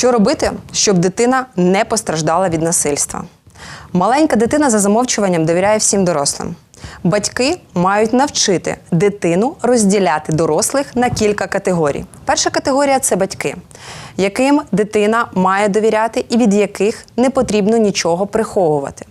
Що робити, щоб дитина не постраждала від насильства? Маленька дитина за замовчуванням довіряє всім дорослим. Батьки мають навчити дитину розділяти дорослих на кілька категорій. Перша категорія це батьки, яким дитина має довіряти і від яких не потрібно нічого приховувати.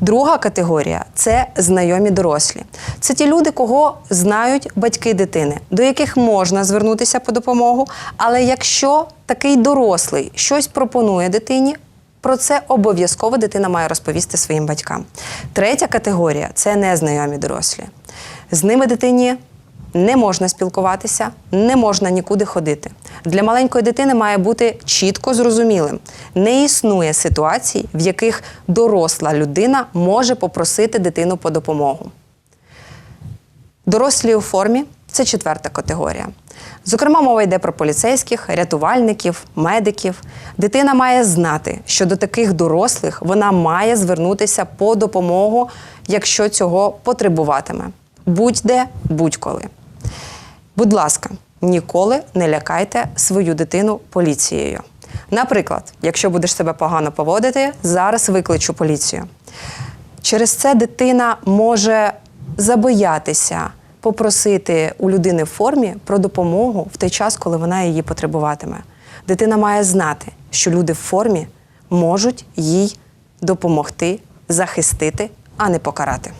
Друга категорія це знайомі дорослі. Це ті люди, кого знають батьки дитини, до яких можна звернутися по допомогу. Але якщо такий дорослий щось пропонує дитині, про це обов'язково дитина має розповісти своїм батькам. Третя категорія це незнайомі дорослі. З ними дитині не можна спілкуватися, не можна нікуди ходити. Для маленької дитини має бути чітко зрозумілим. Не існує ситуацій, в яких доросла людина може попросити дитину по допомогу. Дорослі у формі це четверта категорія. Зокрема, мова йде про поліцейських, рятувальників, медиків. Дитина має знати, що до таких дорослих вона має звернутися по допомогу, якщо цього потребуватиме. Будь-де, будь-коли. Будь ласка, ніколи не лякайте свою дитину поліцією. Наприклад, якщо будеш себе погано поводити, зараз викличу поліцію. Через це дитина може забоятися попросити у людини в формі про допомогу в той час, коли вона її потребуватиме. Дитина має знати, що люди в формі можуть їй допомогти, захистити, а не покарати.